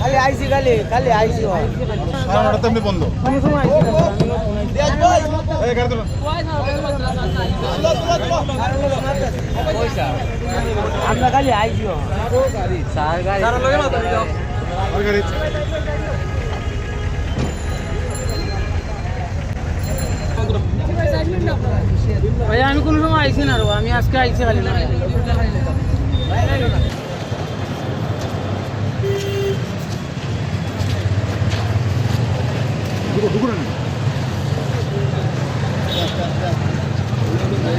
খালি আইসি খালি খালি আইসি হয় বন্ধ। আমরা খালি হয় স্যার গাড়ি ওই গাড়ি ভাই আমি কোনো সময় আইসি না আমি আজকে আইসি খালি না ঢুকো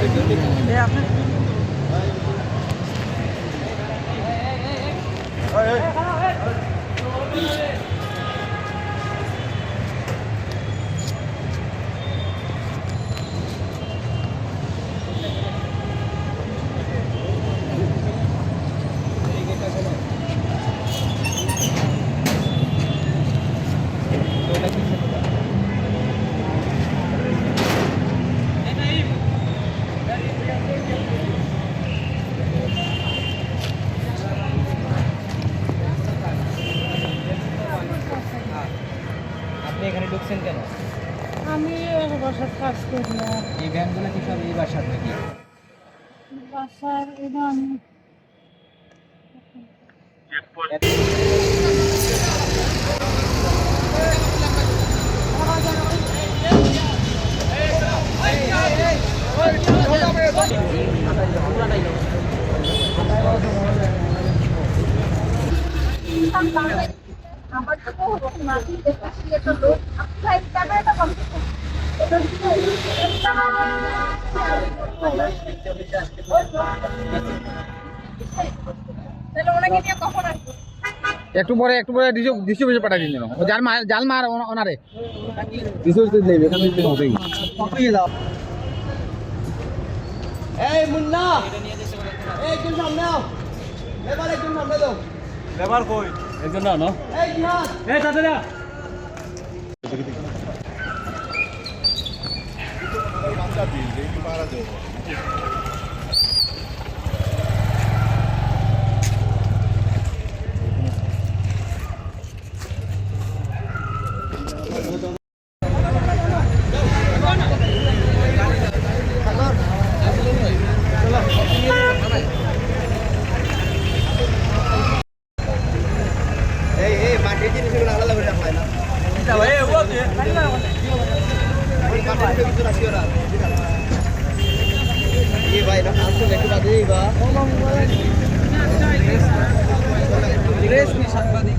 ঢুকো না এই আপনি এই, এই। আপনি এখানে ঢুকছেন কেন? আমি বাসার কাজ করি এই ভ্যানগুলো কি সব এই বাসার নাকি? বাসার এটা আমি আমার তো মাটি দেখতেছি একটা লোক আপনার ক্যামেরাটা বন্ধ করুন। তাহলে ওনাকে নিয়ে কখন আসব? একটু পরে একটু পরে ডিস্ট্রিবিউশন পাঠাই দিন জাল মার জাল মার ওনা- ওনারে। ডিস্ট্রিবিউশন নেবে এখানে হবেই। এই মুন্না। এই একজন সামনে আও এবার একজন সামনে দাও একজন না না এই জিহাদ জিনিসগুলো না ভাই আসুন একটু বাদে বা রেশমি সাংবাদিক?